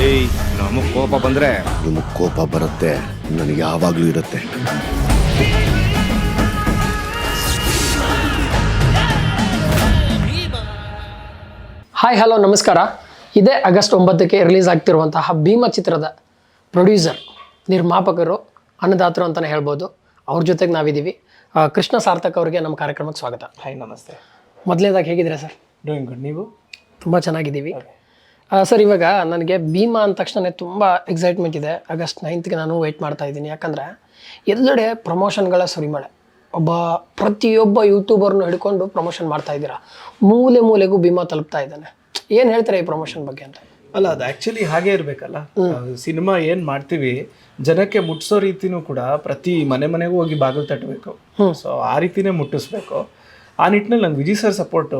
ಏಯ್ ನಮಗ್ ಕೋಪ ಬಂದ್ರೆ? ನಿಮಗ್ ಕೋಪ ಬರುತ್ತೆ ನನಗೆ ಯಾವಾಗಲೂ ಇರುತ್ತೆ. ಹಾಯ್ ಹಲೋ ನಮಸ್ಕಾರ. ಇದೇ ಆಗಸ್ಟ್ ಒಂಬತ್ತಕ್ಕೆ ರಿಲೀಸ್ ಆಗ್ತಿರುವಂತಹ ಭೀಮ ಚಿತ್ರದ ಪ್ರೊಡ್ಯೂಸರ್ ನಿರ್ಮಾಪಕರು ಅನ್ನದಾತರು ಅಂತಲೇ ಹೇಳ್ಬೋದು. ಅವ್ರ ಜೊತೆಗೆ ನಾವಿದ್ದೀವಿ. ಆ, ಕೃಷ್ಣ ಸಾರ್ಥಕ್ ಅವರಿಗೆ ನಮ್ಮ ಕಾರ್ಯಕ್ರಮಕ್ಕೆ ಸ್ವಾಗತ. ಹಾಯ್ ನಮಸ್ತೆ. ಮೊದಲನೇದಾಗಿ ಹೇಗಿದ್ದೀರಾ ಸರ್? ಡೂಯಿಂಗ್ ಗುಡ್ ನೀವು? ತುಂಬ ಚೆನ್ನಾಗಿದ್ದೀವಿ. ಸರ್ ಇವಾಗ ನನಗೆ ಭೀಮಾ ಅಂದ ತಕ್ಷಣ ತುಂಬ ಎಕ್ಸೈಟ್ಮೆಂಟ್ ಇದೆ. ಆಗಸ್ಟ್ ನೈನ್ತ್ಗೆ ನಾನು ವೆಯ್ಟ್ ಮಾಡ್ತಾ ಇದ್ದೀನಿ. ಯಾಕಂದರೆ ಎಲ್ಲೆಡೆ ಪ್ರಮೋಷನ್ಗಳ ಸುರಿಮಳೆ. ಒಬ್ಬ ಪ್ರತಿಯೊಬ್ಬ ಯೂಟ್ಯೂಬರ್ನು ಹಿಡ್ಕೊಂಡು ಪ್ರಮೋಷನ್ ಮಾಡ್ತಾ ಇದ್ದೀರಾ. ಮೂಲೆ ಮೂಲೆಗೂ ಭೀಮಾ ತಲುಪ್ತಾ ಇದ್ದಾನೆ. ಏನು ಹೇಳ್ತಾರೆ ಈ ಪ್ರಮೋಷನ್ ಬಗ್ಗೆ ಅಂತ? ಅಲ್ಲ ಅದು ಆ್ಯಕ್ಚುಲಿ ಹಾಗೆ ಇರಬೇಕಲ್ಲ. ಸಿನಿಮಾ ಏನು ಮಾಡ್ತೀವಿ ಜನಕ್ಕೆ ಮುಟ್ಟಿಸೋ ರೀತಿನೂ ಕೂಡ ಪ್ರತಿ ಮನೆ ಮನೆಗೂ ಹೋಗಿ ಬಾಗಿಲು ತಟ್ಟಬೇಕು. ಸೊ ಆ ರೀತಿನೇ ಮುಟ್ಟಿಸ್ಬೇಕು. ಆ ನಿಟ್ಟಿನಲ್ಲಿ ನಂಗೆ ವಿಜಯ್ ಸರ್ ಸಪೋರ್ಟ್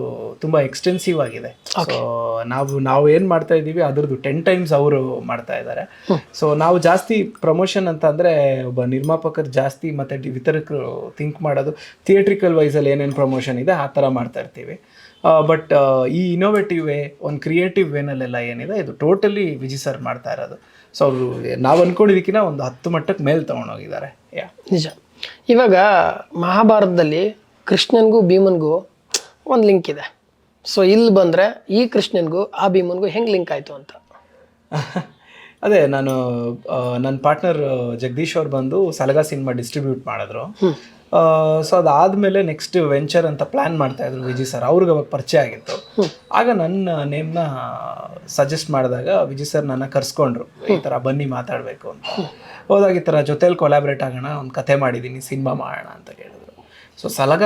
ತುಂಬ ಎಕ್ಸ್ಟೆನ್ಸಿವ್ ಆಗಿದೆ. ಸೊ ನಾವು ನಾವು ಏನು ಮಾಡ್ತಾ ಇದ್ದೀವಿ ಅದ್ರದ್ದು ಟೆನ್ ಟೈಮ್ಸ್ ಅವರು ಮಾಡ್ತಾ ಇದ್ದಾರೆ. ಸೊ ನಾವು ಜಾಸ್ತಿ ಪ್ರಮೋಷನ್ ಅಂತ ಅಂದರೆ ಒಬ್ಬ ನಿರ್ಮಾಪಕರು ಜಾಸ್ತಿ ಮತ್ತು ವಿತರಕರು ಥಿಂಕ್ ಮಾಡೋದು ಥಿಯೇಟ್ರಿಕಲ್ ವೈಸಲ್ಲಿ ಏನೇನು ಪ್ರಮೋಷನ್ ಇದೆ ಆ ಥರ ಮಾಡ್ತಾ ಇರ್ತೀವಿ. ಬಟ್ ಈ ಇನೋವೇಟಿವ್ ವೇ ಒಂದು ಕ್ರಿಯೇಟಿವ್ ವೇನಲ್ಲೆಲ್ಲ ಏನಿದೆ ಇದು ಟೋಟಲಿ ವಿಜಯ್ ಸರ್ ಮಾಡ್ತಾ ಇರೋದು. ಸೊ ಅವರು ನಾವು ಅಂದ್ಕೊಂಡಿದ್ದಕ್ಕಿಂತ ಒಂದು ಹತ್ತು ಮಟ್ಟಕ್ಕೆ ಮೇಲೆ ತೊಗೊಂಡೋಗಿದ್ದಾರೆ ಯಾ ನಿಜ. ಇವಾಗ ಮಹಾಭಾರತದಲ್ಲಿ ಕೃಷ್ಣನ್ಗೂ ಭೀಮನ್ಗೂ ಒಂದು ಲಿಂಕ್ ಇದೆ. ಸೊ ಇಲ್ಲಿ ಬಂದರೆ ಈ ಕೃಷ್ಣನಿಗೂ ಆ ಭೀಮನ್ಗೂ ಹೆಂಗೆ ಲಿಂಕ್ ಆಯಿತು ಅಂತ? ಅದೇ ನಾನು ನನ್ನ ಪಾರ್ಟ್ನರ್ ಜಗದೀಶ್ ಅವ್ರು ಬಂದು ಸಲಗಾ ಸಿನಿಮಾ ಡಿಸ್ಟ್ರಿಬ್ಯೂಟ್ ಮಾಡಿದ್ರು. ಸೊ ಅದಾದ್ಮೇಲೆ ನೆಕ್ಸ್ಟ್ ವೆಂಚರ್ ಅಂತ ಪ್ಲ್ಯಾನ್ ಮಾಡ್ತಾ ಇದ್ರು ವಿಜಿ ಸರ್ ಅವ್ರಿಗೆ ಅವಾಗ ಪರಿಚಯ ಆಗಿತ್ತು. ಆಗ ನನ್ನ ನೇಮ್ನ ಸಜೆಸ್ಟ್ ಮಾಡಿದಾಗ ವಿಜಿ ಸರ್ ನನ್ನ ಕರ್ಸ್ಕೊಂಡ್ರು. ಈ ಥರ ಬನ್ನಿ ಮಾತಾಡಬೇಕು ಅಂತ. ಹೋದಾಗ ಈ ಥರ ಜೊತೆಲಿ ಕೊಲಾಬ್ರೇಟ್ ಆಗೋಣ ಒಂದು ಕತೆ ಮಾಡಿದ್ದೀನಿ ಸಿನಿಮಾ ಮಾಡೋಣ ಅಂತ ಹೇಳಿದ್ರು ಸೊ ಸಲಗ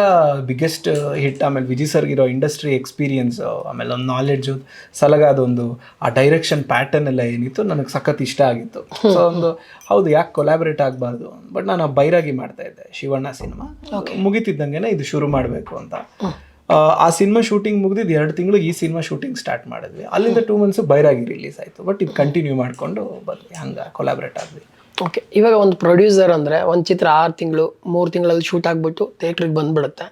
ಬಿಗ್ಗೆಸ್ಟ್ ಹಿಟ್ ಆಮೇಲೆ ವಿಜಯ್ ಸರ್ಗಿರೋ ಇಂಡಸ್ಟ್ರಿ ಎಕ್ಸ್ಪೀರಿಯನ್ಸ್ ಆಮೇಲೆ ಒಂದು ನಾಲೆಡ್ಜು ಸಲಗ ಅದೊಂದು ಆ ಡೈರೆಕ್ಷನ್ ಪ್ಯಾಟರ್ನ್ ಎಲ್ಲ ಏನಿತ್ತು ನನಗೆ ಸಖತ್ ಇಷ್ಟ ಆಗಿತ್ತು. ಸೊ ಒಂದು ಹೌದು ಯಾಕೆ ಕೊಲಾಬ್ರೇಟ್ ಆಗಬಾರ್ದು? ಬಟ್ ನಾನು ಬೈರಾಗಿ ಮಾಡ್ತಾ ಇದ್ದೆ ಶಿವಣ್ಣ ಸಿನಿಮಾ. ಮುಗಿತಿದ್ದಂಗೆ ಇದು ಶುರು ಮಾಡಬೇಕು ಅಂತ. ಆ, ಆ ಸಿನಿಮಾ ಶೂಟಿಂಗ್ ಮುಗಿದಿದ್ದು ಎರಡು ತಿಂಗಳು ಈ ಸಿನಿಮಾ ಶೂಟಿಂಗ್ ಸ್ಟಾರ್ಟ್ ಮಾಡಿದ್ವಿ. ಅಲ್ಲಿಂದ ಟೂ ಮಂತ್ಸ್ ಬೈರಾಗಿ ರಿಲೀಸ್ ಆಯಿತು. ಬಟ್ ಇದು ಕಂಟಿನ್ಯೂ ಮಾಡಿಕೊಂಡು ಬಂದ್ವಿ. ಹಂಗೆ ಕೊಲಾಬ್ರೇಟ್ ಆದ್ವಿ. ಓಕೆ ಇವಾಗ ಒಂದು ಪ್ರೊಡ್ಯೂಸರ್ ಅಂದರೆ ಒಂದು ಚಿತ್ರ ಆರು ತಿಂಗಳು, ಮೂರು ತಿಂಗಳಲ್ಲಿ ಶೂಟ್ ಆಗಿಬಿಟ್ಟು ಥಿಯೇಟ್ರಿಗೆ ಬಂದುಬಿಡುತ್ತೆ.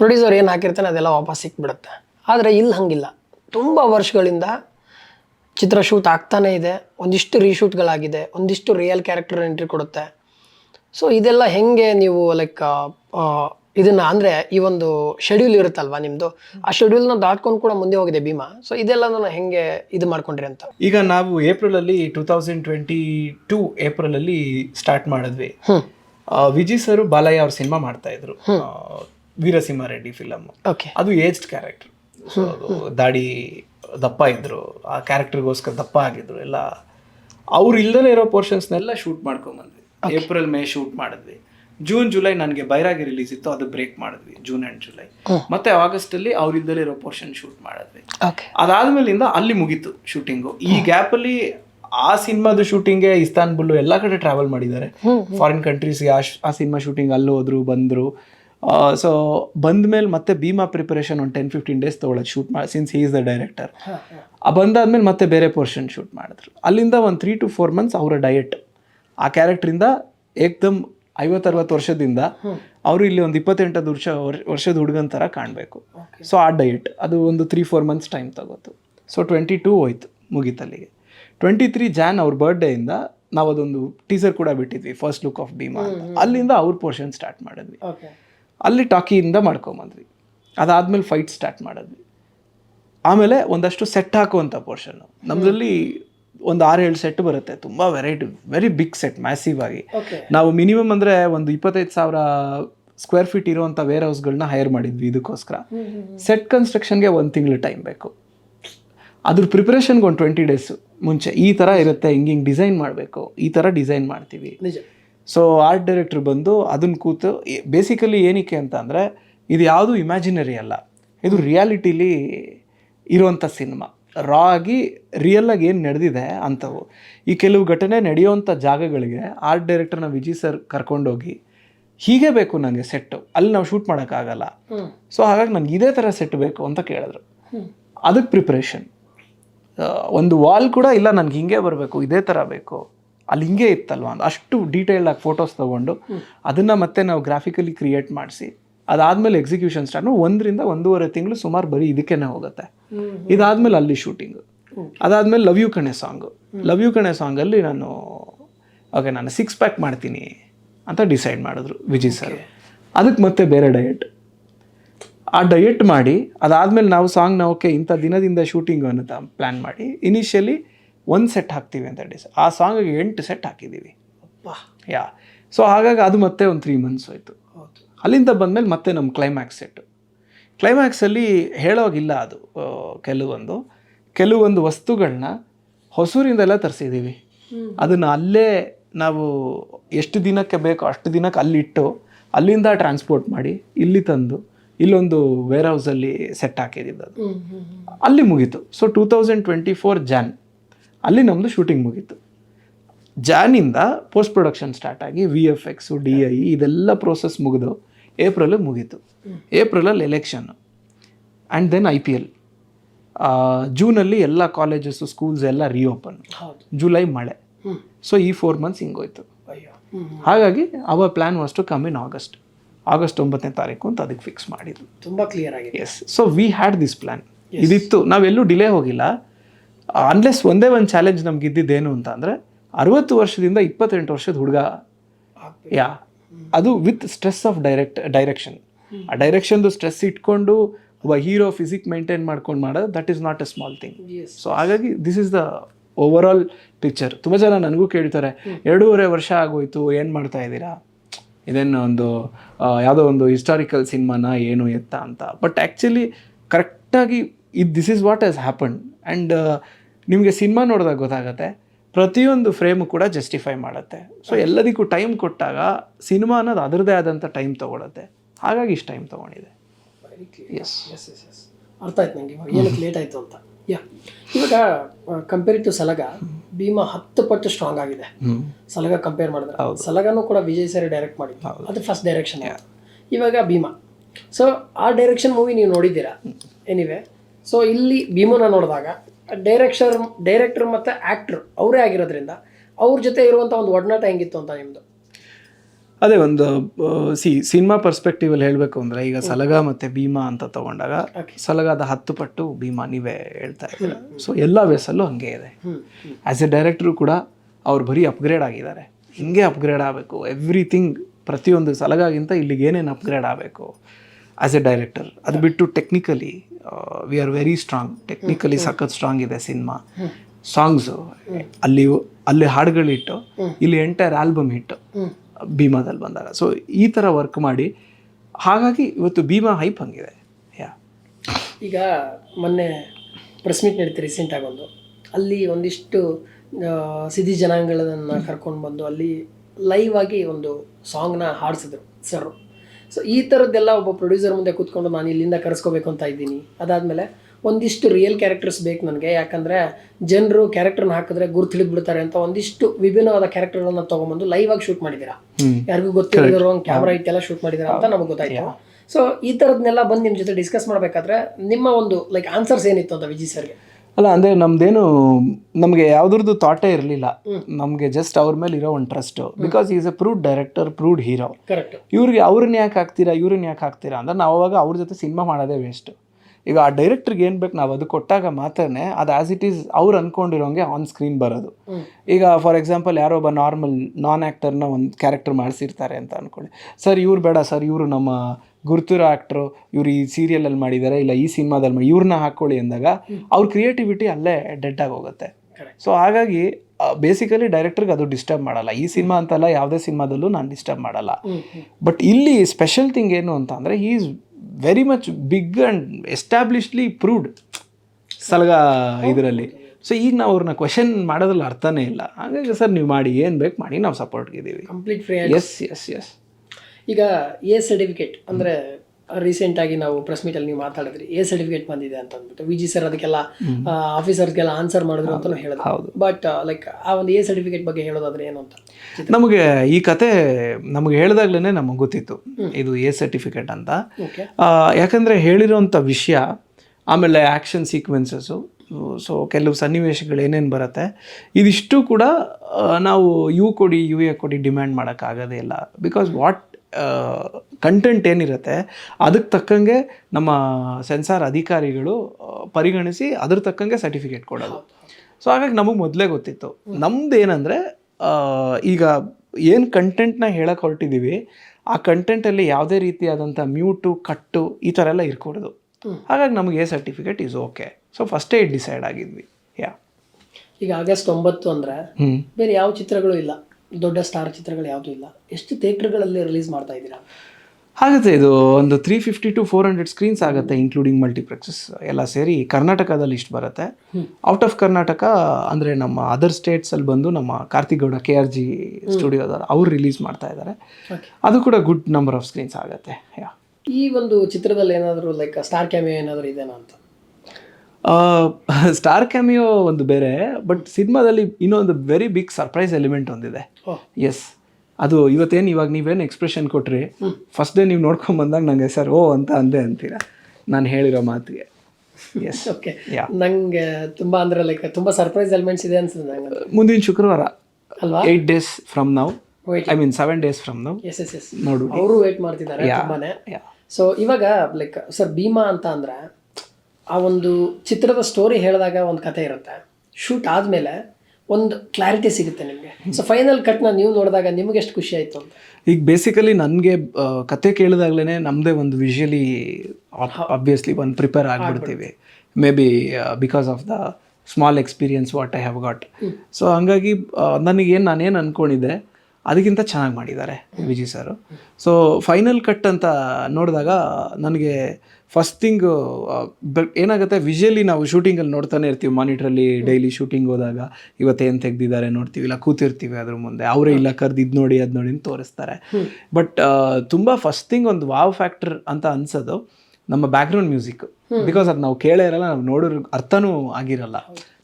ಪ್ರೊಡ್ಯೂಸರ್ ಏನು ಹಾಕಿರ್ತಾನೆ ಅದೆಲ್ಲ ವಾಪಸ್ ಸಿಕ್ಬಿಡುತ್ತೆ. ಆದರೆ ಇಲ್ಲಿ ಹಂಗಿಲ್ಲ. ತುಂಬ ವರ್ಷಗಳಿಂದ ಚಿತ್ರ ಶೂಟ್ ಆಗ್ತಾನೇ ಇದೆ. ಒಂದಿಷ್ಟು ರೀಶೂಟ್ಗಳಾಗಿದೆ ಒಂದಿಷ್ಟು ರಿಯಲ್ ಕ್ಯಾರೆಕ್ಟರ್ ಎಂಟ್ರಿ ಕೊಡುತ್ತೆ. ಸೊ ಇದೆಲ್ಲ ಹೆಂಗೆ ನೀವು ಲೈಕ್ ಇದನ್ನ ಅಂದ್ರೆ ಈ ಒಂದು ಶೆಡ್ಯೂಲ್ ಇರುತ್ತಲ್ವಾ ನಿಮ್ಮದು ಆ ಶೆಡ್ಯೂಲ್ನ ದಾಟ್ಕೊಂಡು ಕೂಡ ಮುಂದೆ ಹೋಗಿದೆ ಭೀಮಾ. ಸೊ ನಾನು ಹೆಂಗೆ ಇದು ಮಾಡ್ಕೊಂಡ್ರಿ ಅಂತ? ಈಗ ನಾವು ಏಪ್ರಿಲ್ ಅಲ್ಲಿ two thousand twenty two April ಅಲ್ಲಿ ಸ್ಟಾರ್ಟ್ ಮಾಡಿದ್ವಿ ವಿಜಿ ಸರ್ ಬಾಲಯ್ಯ ಅವ್ರ ಸಿನಿಮಾ ಮಾಡ್ತಾ ಇದ್ರು. ವೀರಸಿಂಹರೆಡ್ಡಿ ವೀರಸಿಂಹ ರೆಡ್ಡಿ ಫಿಲಮ್ ಓಕೆ ಅದು ಏಜ್ಡ್ ಕ್ಯಾರೆಕ್ಟರ್ ಸೊ ಅದು ದಾಡಿ ದಪ್ಪ ಇದ್ರು. ಆ ಕ್ಯಾರೆಕ್ಟರ್ಗೋಸ್ಕರ ದಪ್ಪ ಆಗಿದ್ರು. ಎಲ್ಲ ಅವ್ರು ಇಲ್ಲದೇ ಇರೋ ಪೋರ್ಷನ್ಸ್ನೆಲ್ಲ ಶೂಟ್ ಮಾಡ್ಕೊಂಬಂದ್ವಿ. ಏಪ್ರಿಲ್ ಮೇ ಶೂಟ್ ಮಾಡಿದ್ವಿ. ಜೂನ್ ಜುಲೈ ನನಗೆ ಬೈರಾಗಿ ರಿಲೀಸ್ ಇತ್ತು ಅದು ಬ್ರೇಕ್ ಮಾಡಿದ್ವಿ ಜೂನ್ ಆ್ಯಂಡ್ ಜುಲೈ ಮತ್ತೆ ಆಗಸ್ಟಲ್ಲಿ ಅವ್ರು ಇಲ್ದಲೇ ಇರೋ ಪೋರ್ಷನ್ ಶೂಟ್ ಮಾಡಿದ್ವಿ. ಅದಾದಮೇಲಿಂದ ಅಲ್ಲಿ ಮುಗೀತು ಶೂಟಿಂಗು ಈ ಗ್ಯಾಪಲ್ಲಿ ಆ ಸಿನಿಮಾದ ಶೂಟಿಂಗ್ಗೆ ಇಸ್ತಾನ್ಬುಲ್ ಎಲ್ಲ ಕಡೆ ಟ್ರಾವೆಲ್ ಮಾಡಿದ್ದಾರೆ. ಫಾರಿನ್ ಕಂಟ್ರೀಸ್ಗೆ ಆ ಆ ಸಿನಿಮಾ ಶೂಟಿಂಗ್ ಅಲ್ಲಿ ಹೋದ್ರು ಬಂದರು. ಸೊ ಬಂದ ಮೇಲೆ ಮತ್ತೆ ಭೀಮಾ ಪ್ರಿಪರೇಷನ್ ಒಂದು ಟೆನ್ ಫಿಫ್ಟೀನ್ ಡೇಸ್ ತೊಗೊಳೋದು ಶೂಟ್ ಮಾಡಿ since he is the director ಆ ಬಂದಾದ್ಮೇಲೆ ಮತ್ತೆ ಬೇರೆ ಪೋರ್ಷನ್ ಶೂಟ್ ಮಾಡಿದ್ರು. ಅಲ್ಲಿಂದ ಒಂದು ತ್ರೀ ಟು ಫೋರ್ ಮಂತ್ಸ್ ಅವರ ಡಯಟ್ ಆ ಕ್ಯಾರೆಕ್ಟ್ರಿಂದ ಏಕ್ದಮ್ ಐವತ್ತರವತ್ತು ವರ್ಷದಿಂದ ಅವರು ಇಲ್ಲಿ ಒಂದು ಇಪ್ಪತ್ತೆಂಟು ವರ್ಷ ವರ್ಷದ ಹುಡುಗನ ಥರ ಕಾಣಬೇಕು. ಸೊ ಆ ಡಯಟ್ ಅದು ಒಂದು ತ್ರೀ ಫೋರ್ ಮಂತ್ಸ್ ಟೈಮ್ ತಗೋತು. ಸೊ ಟ್ವೆಂಟಿ ಟೂ ಹೋಯ್ತು ಮುಗಿತಲ್ಲಿಗೆ. ಟ್ವೆಂಟಿ ತ್ರೀ ಜಾನ್ ಅವ್ರ ಬರ್ಡೇಯಿಂದ ನಾವು ಅದೊಂದು ಟೀಸರ್ ಕೂಡ ಬಿಟ್ಟಿದ್ವಿ ಫಸ್ಟ್ ಲುಕ್ ಆಫ್ ಭೀಮಾ ಅಂತ. ಅಲ್ಲಿಂದ ಅವ್ರ ಪೋರ್ಷನ್ ಸ್ಟಾರ್ಟ್ ಮಾಡಿದ್ವಿ. ಅಲ್ಲಿ ಟಾಕಿಯಿಂದ ಮಾಡ್ಕೊಂಬಂದ್ವಿ. ಅದಾದ್ಮೇಲೆ ಫೈಟ್ ಸ್ಟಾರ್ಟ್ ಮಾಡಿದ್ವಿ. ಆಮೇಲೆ ಒಂದಷ್ಟು ಸೆಟ್ ಹಾಕುವಂಥ ಪೋರ್ಷನ್ ನಮ್ಮದ್ರಲ್ಲಿ ಒಂದು ಆರು ಏಳು ಸೆಟ್ ಬರುತ್ತೆ. ತುಂಬ variety very big set massive ಆಗಿ. ನಾವು ಮಿನಿಮಮ್ ಅಂದರೆ ಒಂದು ಇಪ್ಪತ್ತೈದು ಸಾವಿರ ಸ್ಕ್ವೇರ್ ಫೀಟ್ ಇರುವಂಥ ವೇರ್ ಹೌಸ್ಗಳನ್ನ ಹೈರ್ ಮಾಡಿದ್ವಿ ಇದಕ್ಕೋಸ್ಕರ. ಸೆಟ್ ಕನ್ಸ್ಟ್ರಕ್ಷನ್ಗೆ ಒಂದು ತಿಂಗಳು ಟೈಮ್ ಬೇಕು. ಅದ್ರ ಪ್ರಿಪ್ರೇಷನ್ಗೆ ಒಂದು ಟ್ವೆಂಟಿ ಡೇಸ್ ಮುಂಚೆ. ಈ ಥರ ಇರುತ್ತೆ ಹಿಂಗೆ ಹಿಂಗೆ ಡಿಸೈನ್ ಮಾಡಬೇಕು ಈ ಥರ ಡಿಸೈನ್ ಮಾಡ್ತೀವಿ. ಸೊ ಆರ್ಟ್ ಡೈರೆಕ್ಟ್ರ್ ಬಂದು ಅದನ್ನ ಕೂತು ಬೇಸಿಕಲಿ ಏನಕ್ಕೆ ಅಂತ ಅಂದರೆ ಇದು ಯಾವುದು ಇಮ್ಯಾಜಿನರಿ ಅಲ್ಲ. ಇದು ರಿಯಾಲಿಟಿಲಿ ಇರುವಂಥ ಸಿನಿಮಾ ರಾ ಆಗಿ ರಿಯಲ್ ಆಗಿ ಏನು ನಡೆದಿದೆ ಅಂಥವು ಈ ಕೆಲವು ಘಟನೆ ನಡೆಯುವಂಥ ಜಾಗಗಳಿಗೆ ಆರ್ಟ್ ಡೈರೆಕ್ಟರ್ನ ವಿಜಿ ಸರ್ ಕರ್ಕೊಂಡೋಗಿ ಹೀಗೆ ಬೇಕು ನನಗೆ ಸೆಟ್ಟು ಅಲ್ಲಿ ನಾವು ಶೂಟ್ ಮಾಡೋಕ್ಕಾಗಲ್ಲ ಸೊ ಹಾಗಾಗಿ ನನಗೆ ಇದೇ ಥರ ಸೆಟ್ ಬೇಕು ಅಂತ ಕೇಳಿದ್ರು. ಅದಕ್ಕೆ ಪ್ರಿಪ್ರೇಷನ್ ಒಂದು ವಾಲ್ ಕೂಡ ಇಲ್ಲ ನನಗೆ ಹಿಂಗೆ ಬರಬೇಕು ಇದೇ ಥರ ಬೇಕು. ಅಲ್ಲಿ ಹಿಂಗೆ ಇತ್ತಲ್ವಾ ಅಂತ. ಅಷ್ಟು ಡೀಟೇಲ್ಡ್ ಆಗಿ ಫೋಟೋಸ್ ತೊಗೊಂಡು ಅದನ್ನು ಮತ್ತೆ ನಾವು ಗ್ರಾಫಿಕಲಿ ಕ್ರಿಯೇಟ್ ಮಾಡಿಸಿ ಅದಾದಮೇಲೆ ಎಕ್ಸಿಕ್ಯೂಷನ್ ಸ್ಟಾರ್ಟ್ ಒಂದರಿಂದ ಒಂದೂವರೆ ತಿಂಗಳು ಸುಮಾರು ಬರೀ ಇದಕ್ಕೇನೆ ಹೋಗುತ್ತೆ. ಇದಾದ್ಮೇಲೆ ಅಲ್ಲಿ ಶೂಟಿಂಗು ಅದಾದ್ಮೇಲೆ ಲವ್ ಯು ಕಣೆ ಸಾಂಗು ಲವ್ ಯು ಕಣೆ ಸಾಂಗಲ್ಲಿ ನಾನು ಓಕೆ ನಾನು ಸಿಕ್ಸ್ ಪ್ಯಾಕ್ ಮಾಡ್ತೀನಿ ಅಂತ ಡಿಸೈಡ್ ಮಾಡಿದ್ರು ವಿಜಯ್ ಸರ್ ಅದಕ್ಕೆ ಮತ್ತೆ ಬೇರೆ ಡಯಟ್ ಆ ಡಯಟ್ ಮಾಡಿ ಅದಾದ್ಮೇಲೆ ನಾವು ಸಾಂಗ್ನ ಓಕೆ ಇಂಥ ದಿನದಿಂದ ಶೂಟಿಂಗು ಅಂತ ಪ್ಲ್ಯಾನ್ ಮಾಡಿ ಇನಿಷಿಯಲಿ ಒಂದು ಸೆಟ್ ಹಾಕ್ತೀವಿ ಅಂತ ಡಿಸ್ ಆ ಸಾಂಗಿಗೆ ಎಂಟು ಸೆಟ್ ಹಾಕಿದ್ದೀವಿ. ಯಾ ಸೊ ಹಾಗಾಗಿ ಅದು ಮತ್ತೆ ಒಂದು ತ್ರೀ ಮಂತ್ಸ್ ಹೋಯಿತು. ಅಲ್ಲಿಂದ ಬಂದಮೇಲೆ ಮತ್ತೆ ನಮ್ಮ ಕ್ಲೈಮ್ಯಾಕ್ಸ್ ಸೆಟ್ಟು ಕ್ಲೈಮ್ಯಾಕ್ಸಲ್ಲಿ ಹೇಳೋಗಿಲ್ಲ ಅದು ಕೆಲವೊಂದು. ಕೆಲವೊಂದು ವಸ್ತುಗಳನ್ನ ಹೊಸೂರಿಂದೆಲ್ಲ ತರಿಸಿದ್ದೀವಿ. ಅದನ್ನು ಅಲ್ಲೇ ನಾವು ಎಷ್ಟು ದಿನಕ್ಕೆ ಬೇಕೋ ಅಷ್ಟು ದಿನಕ್ಕೆ ಅಲ್ಲಿಟ್ಟು ಅಲ್ಲಿಂದ ಟ್ರಾನ್ಸ್ಪೋರ್ಟ್ ಮಾಡಿ ಇಲ್ಲಿ ತಂದು ಇಲ್ಲೊಂದು ವೇರ್ ಹೌಸಲ್ಲಿ ಸೆಟ್ ಹಾಕಿದ್ದು ಅದು. ಅಲ್ಲಿ ಮುಗೀತು. So two thousand twenty four June ಅಲ್ಲಿ ನಮ್ಮದು ಶೂಟಿಂಗ್ ಮುಗೀತು. ಜಾನಿಂದ ಪೋಸ್ಟ್ ಪ್ರೊಡಕ್ಷನ್ ಸ್ಟಾರ್ಟ್ ಆಗಿ V F X D I ಇದೆಲ್ಲ ಪ್ರೋಸೆಸ್ ಮುಗಿದು ಏಪ್ರಿಲ್ ಮುಗೀತು. ಏಪ್ರಿಲಲ್ಲಿ election and then I P L ಜೂನಲ್ಲಿ ಎಲ್ಲ ಕಾಲೇಜಸ್ಸು ಸ್ಕೂಲ್ಸ್ ಎಲ್ಲ ರೀಓಪನ್ ಜುಲೈ ಮಳೆ. ಸೊ ಈ ಫೋರ್ ಮಂತ್ಸ್ ಹಿಂಗೋಯ್ತು ಹಾಗಾಗಿ our plan was to come in August August ಒಂಬತ್ತನೇ ತಾರೀಕು ಅಂತ ಅದಕ್ಕೆ ಫಿಕ್ಸ್ ಮಾಡಿದ್ರು ತುಂಬ ಕ್ಲಿಯರ್ ಆಗಿದೆ. Yes so we had this plan ಇದಿತ್ತು. ನಾವೆಲ್ಲೂ ಡಿಲೇ ಹೋಗಿಲ್ಲ. ಅನ್ಲೆಸ್ ಒಂದೇ ಒಂದು ಚಾಲೆಂಜ್ ನಮ್ಗೆ ಇದ್ದಿದ್ದೇನು ಅಂತ ಅಂದರೆ ಅರವತ್ತು ವರ್ಷದಿಂದ ಇಪ್ಪತ್ತೆಂಟು ವರ್ಷದ ಹುಡುಗ ಯಾ ಅದು with stress of direct direction ಆ ಡೈರೆಕ್ಷನ್ದು ಸ್ಟ್ರೆಸ್ ಇಟ್ಕೊಂಡು ಒಬ್ಬ ಹೀರೋ ಫಿಸಿಕ್ ಮೇಂಟೈನ್ ಮಾಡ್ಕೊಂಡು ಮಾಡೋದು that is not a small thing so ಹಾಗಾಗಿ this is the overall picture ತುಂಬ ಜನ ನನಗೂ ಕೇಳ್ತಾರೆ ಎರಡೂವರೆ ವರ್ಷ ಆಗೋಯ್ತು ಏನು ಮಾಡ್ತಾ ಇದ್ದೀರಾ? ಇದೇನು ಒಂದು ಯಾವುದೋ ಒಂದು ಹಿಸ್ಟಾರಿಕಲ್ ಸಿನಿಮಾನ ಏನು ಎತ್ತ ಅಂತ. ಬಟ್ ಆ್ಯಕ್ಚುಲಿ ಕರೆಕ್ಟಾಗಿ ಇದು this is what has happen and ನಿಮಗೆ ಸಿನಿಮಾ ನೋಡಿದಾಗ ಗೊತ್ತಾಗುತ್ತೆ ಪ್ರತಿಯೊಂದು ಫ್ರೇಮು ಕೂಡ ಜಸ್ಟಿಫೈ ಮಾಡುತ್ತೆ. ಸೊ ಎಲ್ಲದಕ್ಕೂ ಟೈಮ್ ಕೊಟ್ಟಾಗ ಸಿನಿಮಾ ಅನ್ನೋದು ಅದರದೇ ಆದಂಥ ಟೈಮ್ ತೊಗೊಳುತ್ತೆ. ಹಾಗಾಗಿ ಇಷ್ಟು ಟೈಮ್ ತೊಗೊಂಡಿದೆ. ಎಸ್ ಎಸ್ ಎಸ್ ಎಸ್ ಅರ್ಥ ಆಯ್ತು ನನಗೆ ಇವಾಗ. ಏನಕ್ಕೆ ಲೇಟ್ ಆಯಿತು ಅಂತ. ಯಾ ಇವಾಗ ಕಂಪೇರ್ ಟು ಸಲಗ ಭೀಮಾ ಹತ್ತು ಪಟ್ಟು ಸ್ಟ್ರಾಂಗ್ ಆಗಿದೆ. ಸಲಗ ಕಂಪೇರ್ ಮಾಡಿದ್ರೆ. ಸಲಗನೂ ಕೂಡ ವಿಜಯ್ ಸರ್ ಡೈರೆಕ್ಟ್ ಮಾಡಿದ್ದು. ಅದು ಫಸ್ಟ್ ಡೈರೆಕ್ಷನ್ ಇವಾಗ ಭೀಮಾ. ಸೊ ಆ ಡೈರೆಕ್ಷನ್ ಮೂವಿ ನೀವು ನೋಡಿದ್ದೀರಾ? ಎನಿವೆ ಸೊ ಇಲ್ಲಿ ಭೀಮನ ನೋಡಿದಾಗ ಡೈರೆಕ್ಷರ್ ಡೈರೆಕ್ಟರ್ ಮತ್ತು ಆ್ಯಕ್ಟ್ರ್ ಅವರೇ ಆಗಿರೋದ್ರಿಂದ ಅವ್ರ ಜೊತೆ ಇರುವಂಥ ಒಂದು ಒಡನಾಟ ಹೆಂಗಿತ್ತು ಅಂತ ನಿಮ್ಮದು ಅದೇ ಒಂದು ಸಿ ಸಿನಿಮಾ ಪರ್ಸ್ಪೆಕ್ಟಿವಲ್ಲಿ ಹೇಳಬೇಕು ಅಂದರೆ ಈಗ ಸಲಗ ಮತ್ತು ಭೀಮಾ ಅಂತ ತಗೊಂಡಾಗ ಸಲಗಾದ ಹತ್ತು ಪಟ್ಟು ಭೀಮಾ ನೀವೇ ಹೇಳ್ತಾ ಇದ್ದೀರ. ಸೊ ಎಲ್ಲ ವೇಸಲ್ಲೂ ಹಂಗೆ ಇದೆ. ಆ್ಯಸ್ ಎ ಡೈರೆಕ್ಟ್ರು ಕೂಡ ಅವ್ರು ಬರೀ ಅಪ್ಗ್ರೇಡ್ ಆಗಿದ್ದಾರೆ. ಹಿಂಗೆ ಅಪ್ಗ್ರೇಡ್ ಆಗಬೇಕು. ಎವ್ರಿಥಿಂಗ್ ಪ್ರತಿಯೊಂದು ಸಲಗಾಗಿಂತ ಇಲ್ಲಿಗೇನೇನು ಅಪ್ಗ್ರೇಡ್ ಆಗಬೇಕು? ಆ್ಯಸ್ ಎ ಡೈರೆಕ್ಟರ್ ಅದು ಬಿಟ್ಟು technically we are very strong technically ಸಖತ್ ಸ್ಟ್ರಾಂಗ್ ಇದೆ ಸಿನಿಮಾ. ಸಾಂಗ್ಸು ಅಲ್ಲಿ ಅಲ್ಲಿ ಹಾಡುಗಳಿಟ್ಟು ಇಲ್ಲಿ ಎಂಟೈರ್ ಆಲ್ಬಮ್ ಇಟ್ಟು ಭೀಮಾದಲ್ಲಿ ಬಂದಾಗ. ಸೊ ಈ ಥರ ವರ್ಕ್ ಮಾಡಿ ಹಾಗಾಗಿ ಇವತ್ತು ಭೀಮಾ ಹೈಪ್ ಹಂಗಿದೆ. ಯಾ ಈಗ ಮೊನ್ನೆ ಪ್ರೆಸ್ ಮೀಟ್ ನಡೀತು ರೀಸೆಂಟಾಗಿ ಒಂದು. ಅಲ್ಲಿ ಒಂದಿಷ್ಟು ಸಿದ್ಧಿ ಜನಾಂಗಗಳನ್ನು ಕರ್ಕೊಂಡು ಬಂದು ಅಲ್ಲಿ ಲೈವ್ ಆಗಿ ಒಂದು ಸಾಂಗ್ನ ಹಾಡಿಸಿದ್ರು ಸರ್ ಸೊ ಈ ಥರದ್ದೆಲ್ಲ ಒಬ್ಬ ಪ್ರೊಡ್ಯೂಸರ್ ಮುಂದೆ ಕೂತ್ಕೊಂಡು ನಾನು ಇಲ್ಲಿಂದ ಕರೆಸ್ಕೋಬೇಕು ಅಂತ ಇದ್ದೀನಿ. ಅದಾದಮೇಲೆ ಒಂದಿಷ್ಟು ರಿಯಲ್ ಕ್ಯಾರೆಕ್ಟರ್ಸ್ ಬೇಕು ನನಗೆ. ಯಾಕಂದರೆ ಜನರು ಕ್ಯಾರೆಕ್ಟರ್ನ ಹಾಕಿದ್ರೆ ಗುರ್ತು ಹಿಡಿದ್ಬಿಡ್ತಾರೆ ಅಂತ ಒಂದಿಷ್ಟು ವಿಭಿನ್ನವಾದ ಕ್ಯಾರೆಕ್ಟರ್ಗಳನ್ನ ತೊಗೊಂಬಂದು ಲೈವ್ ಆಗಿ ಶೂಟ್ ಮಾಡಿದ್ದೀರಾ ಯಾರಿಗೂ ಗೊತ್ತಿಲ್ಲದಿರೋ ಒಂದು ಕ್ಯಾಮ್ರಾ ಇಟ್ಟೆಲ್ಲ ಶೂಟ್ ಮಾಡಿದ್ದೀರಾ ಅಂತ ನಮಗೆ ಗೊತ್ತಾಯ್ತು. ಸೊ ಈ ಥರದ್ನೆಲ್ಲ ಬಂದು ನಿಮ್ಮ ಜೊತೆ ಡಿಸ್ಕಸ್ ಮಾಡಬೇಕಾದ್ರೆ ನಿಮ್ಮ ಒಂದು ಲೈಕ್ ಆನ್ಸರ್ಸ್ ಏನಿತ್ತು ಅಂತ ವಿಜಿ ಸರ್ಗೆ? ಅಲ್ಲ ಅಂದರೆ ನಮ್ದೇನು ನಮಗೆ ಯಾವ್ದ್ರದ್ದು ಥಾಟೇ ಇರಲಿಲ್ಲ. ನಮಗೆ ಜಸ್ಟ್ ಅವ್ರ ಮೇಲೆ ಇರೋ ಒಂದು trust because is a proud director proud hero correct ಇವ್ರಿಗೆ ಅವ್ರನ್ನ ಯಾಕೆ ಹಾಕ್ತೀರಾ ಇವ್ರನ್ನ ಯಾಕೆ ಹಾಕ್ತೀರಾ ಅಂದ್ರೆ ನಾವು ಅವಾಗ ಅವ್ರ ಜೊತೆ ಸಿನಿಮಾ ಮಾಡೋದೇ ವೇಸ್ಟ್ ಈಗ ಆ ಡೈರೆಕ್ಟ್ರಿಗೆ ಏನು ಬೇಕು ನಾವು ಅದು ಕೊಟ್ಟಾಗ ಮಾತ್ರ ಅದು ಆ್ಯಸ್ ಇಟ್ ಈಸ್ ಅವ್ರು ಅಂದ್ಕೊಂಡಿರೋಂಗೆ ಆನ್ ಸ್ಕ್ರೀನ್ ಬರೋದು. ಈಗ ಫಾರ್ ಎಕ್ಸಾಂಪಲ್ ಯಾರೋ ಒಬ್ಬ ನಾರ್ಮಲ್ ನಾನ್ ಆ್ಯಕ್ಟರ್ನ ಒಂದು ಕ್ಯಾರೆಕ್ಟರ್ ಮಾಡಿಸಿರ್ತಾರೆ ಅಂತ ಅಂದ್ಕೊಳ್ಳಿ ಸರ್ ಇವ್ರು ಬೇಡ ಸರ್ ಇವರು ನಮ್ಮ ಗುರುತಿರೋ ಆ್ಯಕ್ಟ್ರು ಇವ್ರು ಈ ಸೀರಿಯಲಲ್ಲಿ ಮಾಡಿದ್ದಾರೆ ಇಲ್ಲ ಈ ಸಿನಿಮಾದಲ್ಲಿ ಮಾಡಿ ಇವ್ರನ್ನ ಹಾಕ್ಕೊಳ್ಳಿ ಅಂದಾಗ ಅವ್ರ ಕ್ರಿಯೇಟಿವಿಟಿ ಅಲ್ಲೇ ಡೆಡ್ ಆಗೋಗುತ್ತೆ. ಸೊ ಹಾಗಾಗಿ ಬೇಸಿಕಲಿ ಡೈರೆಕ್ಟರ್ಗೆ ಅದು ಡಿಸ್ಟರ್ಬ್ ಮಾಡಲ್ಲ. ಈ ಸಿನಿಮಾ ಅಂತಲ್ಲ ಯಾವುದೇ ಸಿನಿಮಾದಲ್ಲೂ ನಾನು ಡಿಸ್ಟರ್ಬ್ ಮಾಡಲ್ಲ. ಬಟ್ ಇಲ್ಲಿ ಸ್ಪೆಷಲ್ ಥಿಂಗ್ ಏನು ಅಂತ ಅಂದರೆ is very much big and establishedly proved Salaga ಇದರಲ್ಲಿ. ಸೊ ಈಗ ನಾವು ಅವ್ರನ್ನ ಕ್ವಶನ್ ಮಾಡೋದ್ರಲ್ಲಿ ಅರ್ಥನೇ ಇಲ್ಲ. ಹಾಗಾಗಿ ಸರ್ ನೀವು ಮಾಡಿ ಏನು ಬೇಕು ಮಾಡಿ ನಾವು ಸಪೋರ್ಟ್ಗಿದ್ದೀವಿ complete free yes yes yes ಈಗ ಎ ಸರ್ಟಿಫಿಕೇಟ್ ಅಂದರೆ ರೀಸೆಂಟಾಗಿ ನಾವು ಪ್ರೆಸ್ ಮೀಟಲ್ಲಿ ನೀವು ಮಾತಾಡಿದ್ರಿ ಎ ಸರ್ಟಿಫಿಕೇಟ್ ಬಂದಿದೆ ಅಂತ ಅಂದ್ಬಿಟ್ಟು. ವಿ ಜಿ ಸರ್ ಅದಕ್ಕೆಲ್ಲ ಆಫೀಸರ್ಸ್ಗೆಲ್ಲ ಆನ್ಸರ್ ಮಾಡಿದ್ರು ಅಂತಲೂ ಹೇಳಿದ್ರು ಬಟ್ ಲೈಕ್ ಆ ಒಂದು ಎ ಸರ್ಟಿಫಿಕೇಟ್ ಬಗ್ಗೆ ಹೇಳೋದಾದ್ರೆ ಏನು ಅಂತ? ನಮಗೆ ಈ ಕತೆ ನಮಗೆ ಹೇಳಿದಾಗ್ಲೇ ನಮಗೆ ಗೊತ್ತಿತ್ತು. ಇದು ಎ ಸರ್ಟಿಫಿಕೇಟ್ ಅಂತ. ಯಾಕಂದ್ರೆ ಹೇಳಿರೋಂಥ ವಿಷಯ ಆಮೇಲೆ ಆ್ಯಕ್ಷನ್ ಸೀಕ್ವೆನ್ಸಸ್ಸು ಸೊ ಕೆಲವು ಸನ್ನಿವೇಶಗಳು ಏನೇನು ಬರುತ್ತೆ ಇದಿಷ್ಟು ಕೂಡ ನಾವು ಯು ಕೊಡಿ ಯು ಎ ಕೊಡಿ ಡಿಮ್ಯಾಂಡ್ ಮಾಡೋಕ್ಕಾಗೋದೇ ಇಲ್ಲ. ಬಿಕಾಸ್ ವಾಟ್ ಕಂಟೆಂಟ್ ಏನಿರುತ್ತೆ ಅದಕ್ಕೆ ತಕ್ಕಂಗೆ ನಮ್ಮ ಸೆನ್ಸಾರ್ ಅಧಿಕಾರಿಗಳು ಪರಿಗಣಿಸಿ ಅದ್ರ ತಕ್ಕಂಗೆ ಸರ್ಟಿಫಿಕೇಟ್ ಕೊಡೋದು. ಸೊ ಹಾಗಾಗಿ ನಮಗೆ ಮೊದಲೇ ಗೊತ್ತಿತ್ತು. ನಮ್ದು ಏನಂದರೆ ಈಗ ಏನು ಕಂಟೆಂಟ್ನ ಹೇಳಕ್ಕೆ ಹೊರಟಿದ್ದೀವಿ ಆ ಕಂಟೆಂಟಲ್ಲಿ ಯಾವುದೇ ರೀತಿಯಾದಂಥ ಮ್ಯೂಟು ಕಟ್ಟು ಈ ಥರ ಎಲ್ಲ ಇರ್ಕೊಡೋದು. ಹಾಗಾಗಿ ನಮಗೆ A certificate is okay so ಫಸ್ಟೇ ಡಿಸೈಡ್ ಆಗಿದ್ವಿ. ಯಾ ಈಗ ಆಗಸ್ಟ್ ಒಂಬತ್ತು ಅಂದರೆ ಬೇರೆ ಯಾವ ಚಿತ್ರಗಳು ಇಲ್ಲ. ದೊಡ್ಡ ಸ್ಟಾರ್ ಚಿತ್ರಗಳು ಯಾವುದೂ ಇಲ್ಲ. ಎಷ್ಟು ಥಿಯೇಟ್ರ್ಗಳಲ್ಲಿ ರಿಲೀಸ್ ಮಾಡ್ತಾ ಇದ್ದೀರಾ? ಆಗುತ್ತೆ ಇದು ಒಂದು three fifty to four hundred screens ಆಗುತ್ತೆ ಇನ್ಕ್ಲೂಡಿಂಗ್ ಮಲ್ಟಿಪ್ಲೆಕ್ಸಸ್ ಎಲ್ಲ ಸೇರಿ. ಕರ್ನಾಟಕದಲ್ಲಿ ಇಷ್ಟು ಬರುತ್ತೆ. ಔಟ್ ಆಫ್ ಕರ್ನಾಟಕ ಅಂದರೆ ನಮ್ಮ ಅದರ್ ಸ್ಟೇಟ್ಸಲ್ಲಿ ಬಂದು ನಮ್ಮ Karthik Gowda K R G ಸ್ಟುಡಿಯೋದ ಅವ್ರು ರಿಲೀಸ್ ಮಾಡ್ತಾ ಇದ್ದಾರೆ ಅದು ಕೂಡ ಗುಡ್ ನಂಬರ್ ಆಫ್ ಸ್ಕ್ರೀನ್ಸ್ ಆಗುತ್ತೆ ಯಾ ಈ ಒಂದು ಚಿತ್ರದಲ್ಲಿ ಏನಾದರೂ ಲೈಕ್ ಸ್ಟಾರ್ ಕ್ಯಾಮಿಯೋ ಏನಾದರೂ ಇದೆನಾ ಅಂತ? ಸ್ಟಾರ್ ಕ್ಯಾಮಿಯೋ ಒಂದು ಬೇರೆ ಬಟ್ ಸಿನಿಮಾದಲ್ಲಿ ಇನ್ನೊಂದು ವೆರಿ ಬಿಗ್ ಸರ್ಪ್ರೈಸ್ ಎಲಿಮೆಂಟ್ ಒಂದಿದೆ. ಎಸ್ ಅದು ಇವತ್ತೇನು ಇವಾಗ ನೀವೇನು ಎಕ್ಸ್ಪ್ರೆಷನ್ ಕೊಟ್ರಿ ಫಸ್ಟ್ ಡೇ ನೀವು ನೋಡ್ಕೊಂಡ್ ಬಂದಾಗ ನಂಗೆ ಸರ್ ಓ ಅಂತ ಅಂದೆ ಅಂತೀರಾ? ನಾನು ಹೇಳಿರೋ ಮಾತಿಗೆ. Yes okay. ನಂಗೆ ತುಂಬ ಅಂದ್ರೆ ಲೈಕ್ ತುಂಬ ಸರ್ಪ್ರೈಸ್ ಎಲಿಮೆಂಟ್ಸ್ ಇದೆ ಅನ್ಸುತ್ತೆ ನಂಗೆ. ಮುಂದಿನ ಶುಕ್ರವಾರ. ಅಲ್ವಾ? Eight days from now. I mean seven days from now yes yes yes ನೋಡು ಅವರು ವೇಟ್ ಮಾಡ್ತಿದ್ದಾರೆ ತುಂಬಾನೇ. ಯಾ ಸೊ ಇವಾಗ ಲೈಕ್ ಸರ್ ಭೀಮಾ ಅಂತ ಅಂದ್ರೆ ಆ ಒಂದು ಚಿತ್ರದ ಸ್ಟೋರಿ ಹೇಳಿದಾಗ ಒಂದು ಕತೆ ಇರುತ್ತೆ. ಶೂಟ್ ಆದಮೇಲೆ ಒಂದು ಕ್ಲಾರಿಟಿ ಸಿಗುತ್ತೆ ನಿಮಗೆ. ಸೊ ಫೈನಲ್ ಕಟ್ನ ನೀವು ನೋಡಿದಾಗ ನಿಮ್ಗೆ ಎಷ್ಟು ಖುಷಿ ಆಯಿತು ಅಂತ? ಈಗ ಬೇಸಿಕಲಿ ನನಗೆ ಕತೆ ಕೇಳಿದಾಗ್ಲೇ ನಮ್ಮದೇ ಒಂದು ವಿಷುಯಲಿ ಆಬ್ವಿಯಸ್ಲಿ ಒಂದು prepare ಆಗಿಬಿಡ್ತೀವಿ. Maybe because of the small experience what I have got so ಹಂಗಾಗಿ ನನಗೇನು ನಾನೇನು ಅಂದ್ಕೊಂಡಿದ್ದೆ ಅದಕ್ಕಿಂತ ಚೆನ್ನಾಗಿ ಮಾಡಿದ್ದಾರೆ Vijay sir so final cut ಅಂತ ನೋಡಿದಾಗ ನನಗೆ ಫಸ್ಟ್ ಥಿಂಗ್ ಏನಾಗುತ್ತೆ? ವಿಜುವಲಿ ನಾವು ಶೂಟಿಂಗಲ್ಲಿ ನೋಡ್ತಾನೆ ಇರ್ತೀವಿ. ಮಾನಿಟ್ರಲ್ಲಿ ಡೈಲಿ ಶೂಟಿಂಗ್ ಹೋದಾಗ ಇವತ್ತೇನು ತೆಗ್ದಿದ್ದಾರೆ ನೋಡ್ತೀವಿ. ಇಲ್ಲ ಕೂತಿರ್ತೀವಿ ಅದ್ರ ಮುಂದೆ. ಅವರೇ ಇಲ್ಲ ಕರ್ದು ಇದು ನೋಡಿ ಅದು ನೋಡಿ ಅಂತ ತೋರಿಸ್ತಾರೆ. ಬಟ್ ತುಂಬ ಫಸ್ಟ್ ಥಿಂಗ್ ಒಂದು ವಾವ್ ಫ್ಯಾಕ್ಟರ್ ಅಂತ ಅನ್ಸೋದು ನಮ್ಮ ಬ್ಯಾಕ್ಗ್ರೌಂಡ್ ಮ್ಯೂಸಿಕ್ ಬಿಕಾಸ್ ಅದು ನಾವು ಕೇಳೇ ಇರಲ್ಲ ನಾವು ನೋಡೋರು ಅರ್ಥನೂ ಆಗಿರಲ್ಲ.